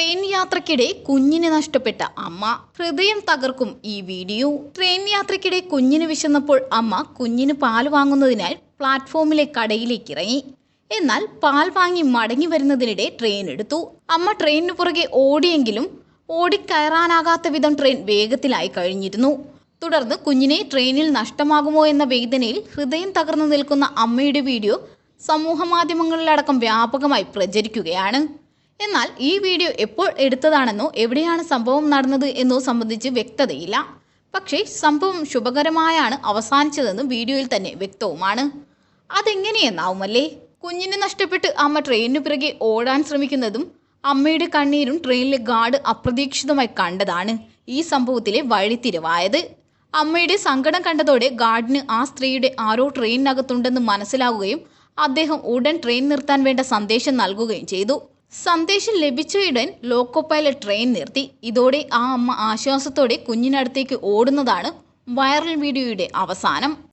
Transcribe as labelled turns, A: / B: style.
A: Train യാത്രക്കിടെ കുഞ്ഞിനെ നഷ്ടപ്പെട്ട അമ്മ. ഹൃദയം തകർക്കും ഈ വീഡിയോ. ട്രെയിൻ യാത്രക്കിടെ കുഞ്ഞിന് വിശന്നപ്പോൾ അമ്മ കുഞ്ഞിന് പാൽ വാങ്ങുന്നതിനായി പ്ലാറ്റ്ഫോമിലെ കടയിലേക്ക് ഇറങ്ങി എന്നാൽ പാൽ വാങ്ങി മടങ്ങി വരുന്നതിനിടെ ട്രെയിൻ എടുത്തു. അമ്മ ട്രെയിനിന് പുറകെ ഓടിയെങ്കിലും ഓടിക്കയറാനാകാത്ത വിധം ട്രെയിൻ വേഗത്തിലായി കഴിഞ്ഞിരുന്നു. തുടർന്ന് കുഞ്ഞിനെ ട്രെയിനിൽ നഷ്ടമാകുമോ എന്ന വേദനയിൽ ഹൃദയം തകർന്നു നിൽക്കുന്ന അമ്മയുടെ വീഡിയോ സമൂഹമാധ്യമങ്ങളിലടക്കം വ്യാപകമായി പ്രചരിക്കുകയാണ്. എന്നാൽ ഈ വീഡിയോ എപ്പോൾ എടുത്തതാണെന്നോ എവിടെയാണ് സംഭവം നടന്നത് എന്നോ സംബന്ധിച്ച് വ്യക്തതയില്ല. പക്ഷേ സംഭവം ശുഭകരമായാണ് അവസാനിച്ചതെന്ന് വീഡിയോയിൽ തന്നെ വ്യക്തവുമാണ്. അതെങ്ങനെയെന്നാവുമല്ലേ? കുഞ്ഞിനെ നഷ്ടപ്പെട്ട് അമ്മ ട്രെയിനിനു പിറകെ ഓടാൻ ശ്രമിക്കുന്നതും അമ്മയുടെ കണ്ണീരും ട്രെയിനിലെ ഗാർഡ് അപ്രതീക്ഷിതമായി കണ്ടതാണ് ഈ സംഭവത്തിലെ വഴിത്തിരിവായത്. അമ്മയുടെ സങ്കടം കണ്ടതോടെ ഗാർഡിന് ആ സ്ത്രീയുടെ ആരോ ട്രെയിനിനകത്തുണ്ടെന്ന് മനസ്സിലാവുകയും അദ്ദേഹം ഉടൻ ട്രെയിൻ നിർത്താൻ വേണ്ട സന്ദേശം നൽകുകയും ചെയ്തു. സന്ദേശം ലഭിച്ചയുടൻ ലോക്കോ പൈലറ്റ് ട്രെയിൻ നിർത്തി. ഇതോടെ ആ അമ്മ ആശ്വാസത്തോടെ കുഞ്ഞിനടുത്തേക്ക് ഓടുന്നതാണ് വൈറൽ വീഡിയോയുടെ അവസാനം.